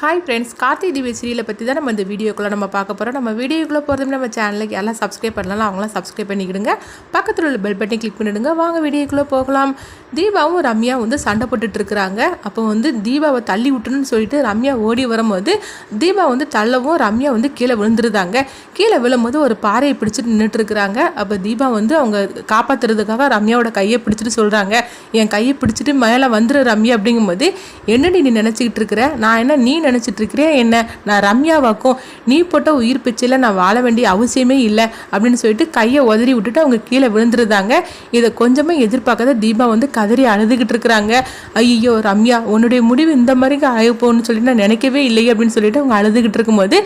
Hi friends Karthik TV சீரியலை பற்றி தான் நம்ம இந்த வீடியோக்குள்ளே நம்ம பார்க்க போகிறோம் நம்ம வீடியோக்குள்ளே போகிறதுமே நம்ம சேனலுக்கு எல்லாம் சப்ஸ்கிரைப் பண்ணலாம் அவங்களாம் சப்ஸ்கிரைப் பண்ணிக்கிடுங்க. பக்கத்தில் உள்ள பெல் பட்டன் கிளிக் பண்ணிடுங்க. வாங்க வீடியோக்குள்ளே போகலாம். தீபாவும் ரம்யா வந்து சண்டை போட்டுட்டு இருக்கிறாங்க. அப்போ வந்து தீபாவை தள்ளி விட்டுணுன்னு சொல்லிட்டு ரம்யா ஓடி வரும்போது தீபா வந்து தள்ளவும் ரம்யா வந்து கீழே விழுந்துருந்தாங்க கீழே விழும்போது ஒரு பாறையை பிடிச்சிட்டு நின்றுட்டு இருக்கிறாங்க. அப்போ தீபா வந்து அவங்க காப்பாற்றுறதுக்காக ரம்யாவோட கையை பிடிச்சிட்டு சொல்கிறாங்க என் கையை பிடிச்சிட்டு மேலே வந்துடு ரம்யா அப்படிங்கும்போது என்னடி நீ நினச்சிக்கிட்டு இருக்கிற? நான் என்ன நீ நினச்சிட்ருக்கிறியா என்ன? நான் ரம்யாவாக்கும் நீ போட்ட உயிர் பிச்சையில் நான் வாழ வேண்டிய அவசியமே இல்லை அப்படின்னு சொல்லிட்டு கையை உதறி விட்டுட்டு அவங்க கீழே விழுந்துருந்தாங்க. இதை கொஞ்சமே எதிர்பார்க்காத தீபா வந்து கதறி அழுதுகிட்டு இருக்கிறாங்க. ஐயோ ரம்யா உன்னுடைய முடிவு இந்த மாதிரி ஆகப்போன்னு போகணும்னு சொல்லிட்டு நான் நினைக்கவே இல்லையே அப்படின்னு சொல்லிட்டு அவங்க அழுதுகிட்டு இருக்கும்போது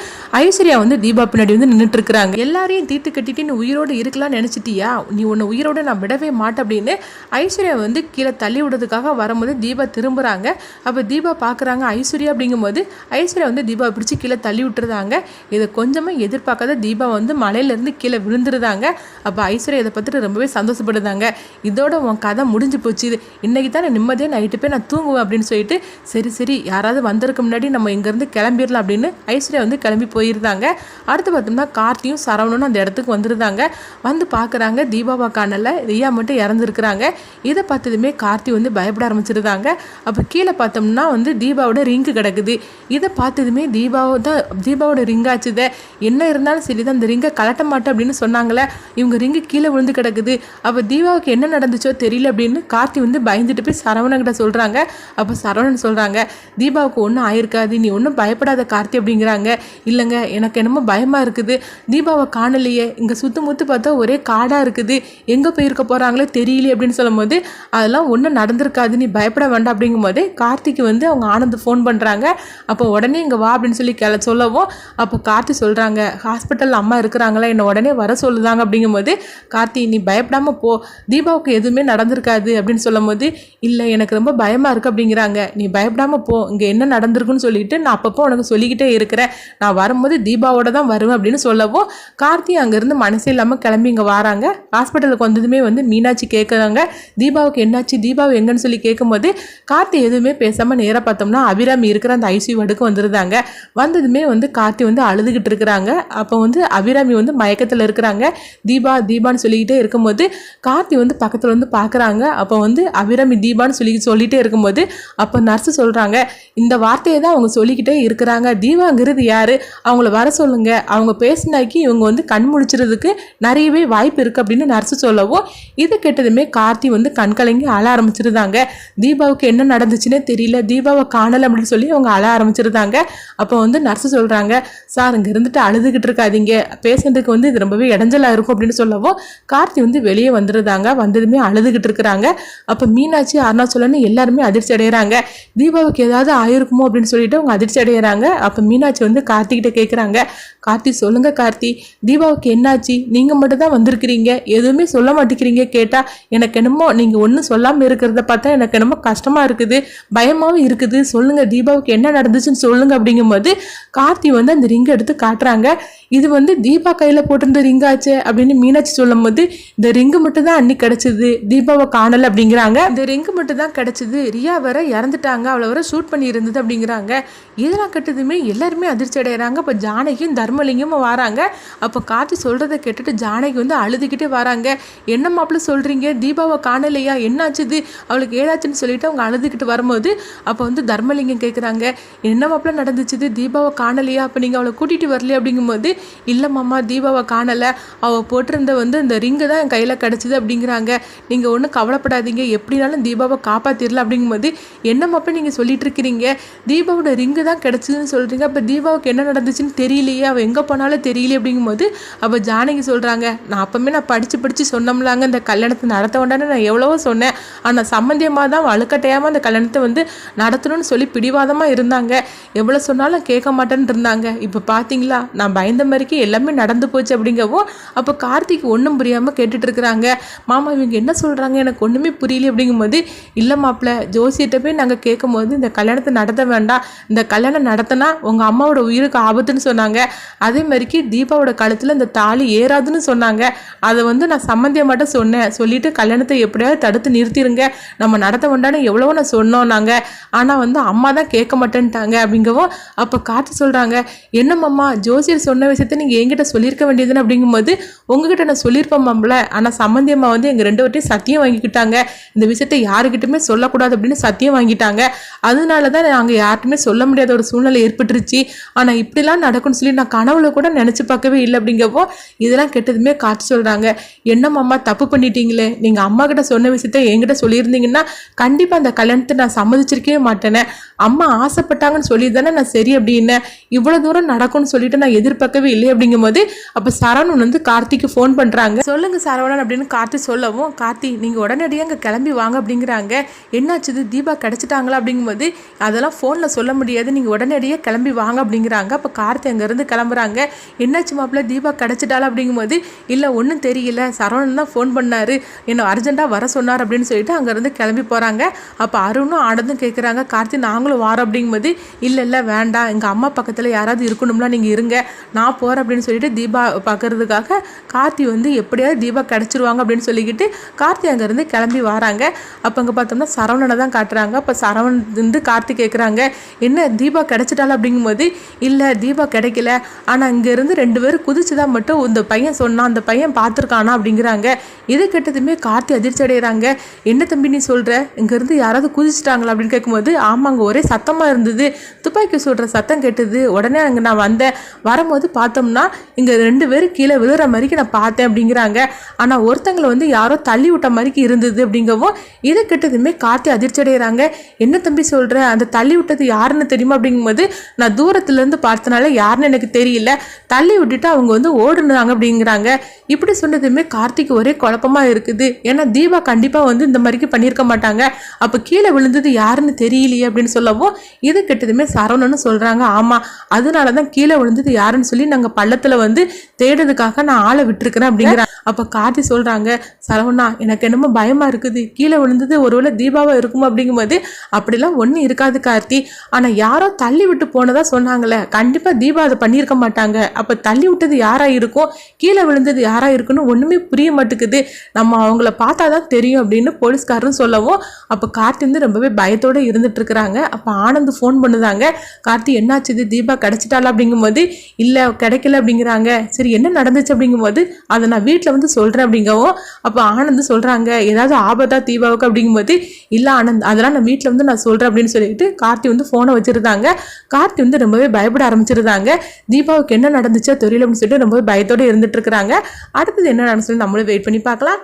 ஐஸ்வர்யா வந்து தீபா பின்னாடி வந்து நின்றுட்டு இருக்கிறாங்க. எல்லாரையும் தீர்த்து கட்டிட்டு நீ உயிரோடு இருக்கலாம்னு நினச்சிட்டியா? நீ உன்னை உயிரோடு நான் விடவே மாட்டேன் அப்படின்னு ஐஸ்வர்யா வந்து கீழே தள்ளி விடுறதுக்காக வரும்போது தீபா திரும்புகிறாங்க அப்போ தீபா பார்க்குறாங்க ஐஸ்வர்யா அப்படிங்கும்போது ஐஸ்வர்யா வந்து தீபாவை பிடிச்சி கீழே தள்ளி விட்டுருதாங்க இதை கொஞ்சமாக எதிர்பார்க்காத தீபா வந்து மலையிலேருந்து கீழே விழுந்துருதாங்க அப்போ ஐஸ்வர்யா இதை பார்த்துட்டு ரொம்பவே சந்தோஷப்படுதாங்க இதோட உன் கதை முடிஞ்சு போச்சு. இது இன்னைக்கு தான் நான் நிம்மதியாக நைட்டு போய் நான் தூங்குவேன் அப்படின்னு சொல்லிட்டு சரி சரி யாராவது வந்ததுக்கு முன்னாடி நம்ம இங்கேருந்து கிளம்பிடலாம் அப்படின்னு ஐஸ்வர்யா வந்து கிளம்பி போயிருந்தாங்க. அடுத்து பார்த்தோம்னா கார்த்தியும் சரவணனும் அந்த இடத்துக்கு வந்துருந்தாங்க. வந்து பார்க்குறாங்க தீபாவா காணல. ரியா மட்டும் இறந்துருக்குறாங்க. இதை பார்த்ததுமே கார்த்தி வந்து பயப்பட ஆரம்பிச்சிருந்தாங்க. அப்போ கீழே பார்த்தோம்னா வந்து தீபாவோட ரிங்கு கிடக்குது. இதை பார்த்ததுமே தீபாவை தான் தீபாவோட ரிங் ஆச்சுதே. என்ன இருந்தாலும் சரி தான் அந்த ரிங்கை கலட்ட மாட்டேன் அப்படின்னு சொன்னாங்களே. இவங்க ரிங்கு கீழே விழுந்து கிடக்குது. அப்போ தீபாவுக்கு என்ன நடந்துச்சோ தெரியல அப்படின்னு கார்த்தி வந்து பயந்துட்டு போய் சரவணங்கிட்ட சொல்கிறாங்க அப்போ சரவணன் சொல்கிறாங்க தீபாவுக்கு ஒன்றும் ஆயிருக்காது. நீ ஒன்றும் பயப்படாத கார்த்தி அப்படிங்கிறாங்க. இல்லைங்க எனக்கு என்னமோ பயமாக இருக்குது. தீபாவை காணலையே. இங்கே சுற்று முத்து பார்த்தா ஒரே காடாக இருக்குது. எங்கே போயிருக்க போகிறாங்களோ தெரியலையே அப்படின்னு சொல்லும்போது அதெல்லாம் ஒன்றும் நடந்திருக்காது. நீ பயப்பட வேண்டாம். அப்படிங்கும்போது கார்த்திக்கு வந்து அவங்க ஆனந்த் ஃபோன் பண்ணுறாங்க அப்போ உடனே இங்கே வா அப்படின்னு சொல்லி கிள சொல்லவும் அப்போ கார்த்தி சொல்கிறாங்க ஹாஸ்பிட்டலில் அம்மா இருக்கிறாங்களா? என்னை உடனே வர சொல்லுதாங்க. அப்படிங்கும்போது கார்த்தி நீ பயப்படாமல் போ. தீபாவுக்கு எதுவுமே நடந்திருக்காது. அப்படின்னு சொல்லும்போது இல்லை எனக்கு ரொம்ப பயமாக இருக்குது அப்படிங்கிறாங்க. நீ பயப்படாமல் போ. இங்கே என்ன நடந்திருக்குன்னு சொல்லிட்டு நான் அப்பப்போ உனக்கு சொல்லிக்கிட்டே இருக்கிறேன். நான் வரும்போது தீபாவோட தான் வருவேன். அப்படின்னு சொல்லவும் கார்த்தி அங்கேருந்து மனசே இல்லாமல் கிளம்பி இங்கே வராங்க. ஹாஸ்பிட்டலுக்கு வந்ததுமே வந்து மீனாட்சி கேட்குறாங்க தீபாவுக்கு என்னாச்சு? தீபாவை எங்கன்னு சொல்லி கேட்கும்போது கார்த்தி எதுவுமே பேசாமல் நேராக பார்த்தோம்னா அபிராமி இருக்கிற அந்த ஐசியூ வடுக்கு வந்திருந்தாங்க. வந்ததுமே வந்து கார்த்தி வந்து அழுதுகிட்டு இருக்கிறாங்க. அப்போ வந்து அபிராமி வந்து மயக்கத்தில் இருக்கிறாங்க. தீபா தீபான்னு சொல்லிக்கிட்டே இருக்கும்போது கார்த்தி வந்து பக்கத்தில் வந்து பார்க்குறாங்க அப்போ வந்து அபிராமி தீபான்னு சொல்லி சொல்லிகிட்டே இருக்கும்போது அப்போ நர்ஸு சொல்கிறாங்க இந்த வார்த்தையை தான் அவங்க சொல்லிக்கிட்டே இருக்கிறாங்க. தீபாங்கிறது யார்? அவங்கள வர சொல்லுங்க. அவங்க பேசினாக்கி இவங்க வந்து கண் முழிச்சிறதுக்கு நிறையவே வாய்ப்பு இருக்குது அப்படின்னு நர்ஸு சொல்லவும் இது கேட்டதுமே கார்த்தி வந்து கண் கலங்கி அழ ஆரம்பிச்சிருந்தாங்க. தீபாவுக்கு என்ன நடந்துச்சுன்னே தெரியல. தீபாவை காணலை அப்படின்னு சொல்லி அவங்க அழ ஆரம்பிச்சிருந்தாங்க. அப்போ வந்து நர்ஸு சொல்கிறாங்க சார் இங்கே இருந்துட்டு அழுதுகிட்டு இருக்காதீங்க. பேஷண்ட்டுக்கு வந்து இது ரொம்பவே இடைஞ்சலாக இருக்கும் அப்படின்னு சொல்லவும் கார்த்தி வந்து வெளியே வந்துருந்தாங்க. வந்ததுமே அழுதுகிட்டு இருக்கிறாங்க. அப்போ மீனாட்சி அருணாச்சலன்னு எல்லாருமே அதிர்ச்சி அடைகிறாங்க தீபாவுக்கு ஏதாவது ஆயிருக்குமோ அப்படின்னு சொல்லிட்டு அவங்க அதிர்ச்சி அடைகிறாங்க அப்போ மீனாட்சி வந்து கார்த்திகிட்ட கேட்குறாங்க கார்த்தி சொல்லுங்கள் கார்த்தி. தீபாவுக்கு என்னாச்சு? நீங்கள் மட்டும் தான் வந்திருக்கிறீங்க. எதுவுமே சொல்ல மாட்டேங்கிறீங்க கேட்டால் எனக்கு என்னமோ நீங்கள் ஒன்றும் சொல்லாமல் இருக்கிறத பார்த்தா எனக்கு என்னமோ கஷ்டமாக இருக்குது. பயமாகவும் இருக்குது. சொல்லுங்கள் தீபாவுக்கு என்ன வந்துச்சுன்னு சொல்லுங்க அப்படிங்கும்போது கார்த்தி வந்து அந்த ரிங்கை எடுத்து காட்டுறாங்க. இது வந்து தீபா கையில் போட்டிருந்த ரிங்காச்சு அப்படின்னு மீனாட்சி சொல்லும் போது இந்த ரிங்கு மட்டும் தான் அன்னைக்கு கிடைச்சது தீபாவை காணல அப்படிங்கிறாங்க. இந்த ரிங்கு மட்டும் தான் கிடைச்சது ரியா வர இறந்துட்டாங்க அவ்வளோ வர ஷூட் பண்ணி இருந்தது அப்படிங்கிறாங்க. இதெல்லாம் கட்டதுமே எல்லாருமே அதிர்ச்சி அடைகிறாங்க இப்போ ஜானகியும் தர்மலிங்கமும் வராங்க. அப்போ கார்த்தி சொல்கிறத கேட்டுட்டு ஜானகி வந்து அழுதுகிட்டே வராங்க. என்ன மாப்பிள்ள சொல்கிறீங்க தீபாவை காணலையா? என்னாச்சுது அவளுக்கு ஏதாச்சுன்னு சொல்லிட்டு அவங்க அழுதுகிட்டு வரும்போது அப்போ வந்து தர்மலிங்கம் கேட்குறாங்க என்ன மாப்பிள்ள நடந்துச்சுது? தீபாவை காணலையா? அப்போ நீங்கள் அவளை கூட்டிகிட்டு வரலையே அப்படிங்கும்போது இல்லை மாமா தீபாவை காணலை. அவள் போட்டிருந்த வந்து இந்த ரிங்கு தான் என் கையில் கிடச்சிது அப்படிங்கிறாங்க. நீங்கள் ஒன்றும் கவலைப்படாதீங்க. எப்படினாலும் தீபாவை காப்பாற்றிடல அப்படிங்கும்போது என்ன மாப்பிள்ள நீங்கள் சொல்லிட்டு இருக்கிறீங்க? தீபாவோட ரிங்கு தான் கிடச்சிதுன்னு சொல்கிறீங்க அப்போ தீபாவுக்கு என்ன நடந்துச்சுன்னு தெரியலையே. அவள் எங்கே போனாலும் தெரியலையே அப்படிங்கும்போது அப்போ ஜானகி சொல்கிறாங்க நான் அப்போமே நான் படித்து படித்து சொன்னோம்லாங்க. இந்த கல்யாணத்தை நடத்த வேண்டாம்னு நான் எவ்வளவோ சொன்னேன். ஆனால் சம்மந்தியமாக தான் வலுக்கட்டையாமல் அந்த கல்யாணத்தை வந்து நடத்தணும்னு சொல்லி பிடிவாதமாக இருந்தாங்க. எவ்வளோ சொன்னாலும் கேட்க மாட்டேன்னு இருந்தாங்க. இப்போ பார்த்தீங்களா நான் பயந்த மாதிரிக்கு எல்லாமே நடந்து போச்சு அப்படிங்கவும் அப்போ கார்த்திக் ஒன்றும் புரியாமல் கேட்டுட்டு இருக்கிறாங்க. மாமா இவங்க என்ன சொல்கிறாங்க எனக்கு ஒன்றுமே புரியல அப்படிங்கும்போது இல்லை மாப்பிள்ள ஜோசியிட்ட போய் நாங்கள் கேட்கும்போது இந்த கல்யாணத்தை நடத்த வேண்டாம். இந்த கல்யாணம் நடத்தினா உங்கள் அம்மாவோட உயிருக்கு ஆபத்துன்னு சொன்னாங்க. அதே மாதிரிக்கு தீபாவோட கழுத்தில் இந்த தாலி ஏறாதுன்னு சொன்னாங்க. அதை வந்து நான் சம்மந்தியை மட்டும் சொன்னேன். சொல்லிட்டு கல்யாணத்தை எப்படியாவது தடுத்து நிறுத்திடுங்க நம்ம நடத்த வேண்டாம்னு எவ்வளவோ நான் சொன்னோம் நாங்கள் ஆனால் வந்து அம்மா தான் கேட்க மாட்டேன்ட்டாங்க. சொல்கிறாங்க அப்படிங்கவோ அப்போ காற்று சொல்கிறாங்க என்னம்மா ஜோசியர் சொன்ன விஷயத்த நீங்கள் என்கிட்ட சொல்லியிருக்க வேண்டியதுன்னு அப்படிங்கும்போது உங்ககிட்ட நான் சொல்லியிருப்பேன்மாம்ல ஆனால் சம்மந்தி அம்மா வந்து எங்கள் ரெண்டு வாட்டியும் சத்தியம் வாங்கிக்கிட்டாங்க. இந்த விஷயத்த யாருக்கிட்டுமே சொல்லக்கூடாது அப்படின்னு சத்தியம் வாங்கிட்டாங்க. அதனால தான் நாங்கள் யார்ட்டுமே சொல்ல முடியாத ஒரு சூழ்நிலை ஏற்பட்டுருச்சு. ஆனால் இப்படிலாம் நடக்கும்னு சொல்லி நான் கனவுல கூட நினச்சி பார்க்கவே இல்லை அப்படிங்கப்போ இதெல்லாம் கெட்டதுமே காற்று சொல்கிறாங்க என்னம்மாம்மா தப்பு பண்ணிட்டீங்களே? நீங்கள் அம்மா கிட்ட சொன்ன விஷயத்த என்கிட்ட சொல்லியிருந்தீங்கன்னா கண்டிப்பாக அந்த கல்யாணத்தை நான் சம்மதிச்சிருக்கவே மாட்டேனே. அம்மா ஆசைப்பட்டாங்கன்னு சொல்லி தானே நான் சரி அப்படின்னு இவ்வளோ தூரம் நடக்கும்னு சொல்லிட்டு நான் எதிர்பார்க்கவே இல்லை அப்படிங்கும்போது அப்போ சரவணன் வந்து கார்த்திக்கு ஃபோன் பண்ணுறாங்க சொல்லுங்க சரவணன் அப்படின்னு கார்த்தி சொல்லவும் கார்த்தி நீங்கள் உடனடியாக அங்கே கிளம்பி வாங்க அப்படிங்கிறாங்க. என்னாச்சுது தீபா கிடச்சிட்டாங்களா அப்படிங்கும்போது அதெல்லாம் ஃபோனில் சொல்ல முடியாது. நீங்கள் உடனடியாக கிளம்பி வாங்க அப்படிங்கிறாங்க. அப்போ கார்த்தி அங்கேருந்து கிளம்புறாங்க. என்னாச்சு மாப்பிள்ள? தீபா கிடச்சிட்டாலா அப்படிங்கும்போது இல்லை ஒன்றும் தெரியல. சரவணன் தான் ஃபோன் பண்ணார். என்னை அர்ஜென்ட்டாக வர சொன்னார் அப்படின்னு சொல்லிட்டு அங்கேருந்து கிளம்பி போகிறாங்க அப்போ அருணும் ஆனந்தும் கேட்குறாங்க கார்த்தி நாங்களும் வாரோம் அப்படிங்கும்போது இல்லை இல்லை வேண்டாம் எங்கள் அம்மா பக்கத்தில் யாராவது இருக்கணும்னா நீங்கள் இருங்க. நான் போகிறேன் அப்படின்னு சொல்லிட்டு தீபா பார்க்கறதுக்காக கார்த்தி வந்து எப்படியாவது தீபா கிடச்சிருவாங்க அப்படின்னு சொல்லிக்கிட்டு கார்த்தி அங்கேருந்து கிளம்பி வராங்க. அப்போ அங்கே பார்த்தோம்னா சரவணனை தான் காட்டுறாங்க. அப்போ சரவணன் வந்து கார்த்தி கேட்குறாங்க என்ன தீபா கிடச்சிட்டாலும் அப்படிங்கும்போது இல்லை தீபா கிடைக்கல. ஆனால் இங்கேருந்து ரெண்டு பேரும் குதிச்சு தான் மட்டும் இந்த பையன் சொன்னான். அந்த பையன் பார்த்துருக்கானா? அப்படிங்கிறாங்க. இது கெட்டதுமே கார்த்தி அதிர்ச்சி அடைகிறாங்க என்ன தம்பி நீ சொல்கிற இங்கேருந்து யாராவது குதிச்சிட்டாங்களா? அப்படின்னு கேட்கும்போது ஆமாங்க ஒரே சத்தமாக இருந்தது. துப்பாக்கி சுடுற சத்தம் கேட்டது. உடனே அங்கே நான் வந்தேன். வரும்போது பார்த்தோம்னா இங்கே ரெண்டு பேரும் கீழே விழுற மாதிரிக்கு நான் பார்த்தேன் அப்படிங்கிறாங்க. ஆனால் ஒருத்தங்களை வந்து யாரோ தள்ளி விட்ட மாதிரிக்கு இருந்தது அப்படிங்கவும் இதை கெட்டதுமே கார்த்தி அதிர்ச்சி அடைகிறாங்க என்ன தம்பி சொல்கிற அந்த தள்ளி விட்டது யாருன்னு தெரியுமா? அப்படிங்கும்போது நான் தூரத்துலேருந்து பார்த்தனால யாருன்னு எனக்கு தெரியல. தள்ளி விட்டுட்டு அவங்க வந்து ஓடுனாங்க அப்படிங்கிறாங்க. இப்படி சொன்னதுமே கார்த்திக் ஒரே குழப்பமா இருக்குது. ஏன்னா தீபா கண்டிப்பாக வந்து இந்த மாதிரிக்கு பண்ணியிருக்க மாட்டாங்க. அப்போ கீழே விழுந்தது யாருன்னு தெரியலையே அப்படின்னு சொல்லவும் இது கெட்டதுமே சரவணன்னு சொல்கிறாங்க ஆமாம் அதனால தான் கீழே விழுந்தது யாருன்னு சொல்லி நாங்கள் பள்ளத்தில் வந்து தேடுறதுக்காக நான் ஆளை விட்டுருக்குறேன் அப்படிங்கிறாங்க அப்போ கார்த்தி சொல்கிறாங்க சரவணா எனக்கு என்னமோ பயமாக இருக்குது. கீழே விழுந்தது ஒருவேளை தீபாவாக இருக்குமோ? அப்படிங்கும்போது அப்படிலாம் ஒன்றும் இருக்காது கார்த்தி. ஆனால் யாரோ தள்ளி விட்டு போனதாக சொன்னாங்களே. கண்டிப்பாக தீபா அதை பண்ணியிருக்க மாட்டாங்க. அப்போ தள்ளி விட்டது யாராக இருக்கும்? கீழே விழுந்தது யாராக இருக்குன்னு ஒன்றுமே புரிய மாட்டேங்குது. நம்ம அவங்கள பார்த்தா தான் தெரியும் அப்படின்னு போலீஸ்காரரும் சொல்லவும் அப்போ கார்த்தி வந்து ரொம்பவே பயத்தோடு இருந்துட்டுருக்குறாங்க அப்போ ஆனந்த் ஃபோன் பண்ணுதாங்க கார்த்தி என்னாச்சுது தீபா கிடைச்சிட்டாளா? அப்படிங்கும்போது இல்லை கிடைக்கல அப்படிங்கிறாங்க. சரி என்ன நடந்துச்சு? அப்படிங்கும்போது அதை நான் வீட்டில் வீட்டில் வந்து சொல்கிறேன் அப்படிங்கவும் அப்போ ஆனந்த் சொல்கிறாங்க ஏதாவது ஆபத்தா தீபாவுக்கு அப்படிங்கும்போது இல்லை ஆனந்த் அதெல்லாம் நான் வீட்டில் வந்து நான் சொல்கிறேன் அப்படின்னு சொல்லிட்டு கார்த்தி வந்து ஃபோனை வச்சுருந்தாங்க. கார்த்தி வந்து ரொம்பவே பயப்பட ஆரம்பிச்சிருந்தாங்க. தீபாவுக்கு என்ன நடந்துச்சோ தெரியல அப்படின்னு சொல்லிட்டு ரொம்பவே பயத்தோடு இருந்துட்டு இருக்கிறாங்க. அடுத்தது என்ன நடந்துச்சு நம்மளும் வெயிட் பண்ணி பார்க்கலாம்.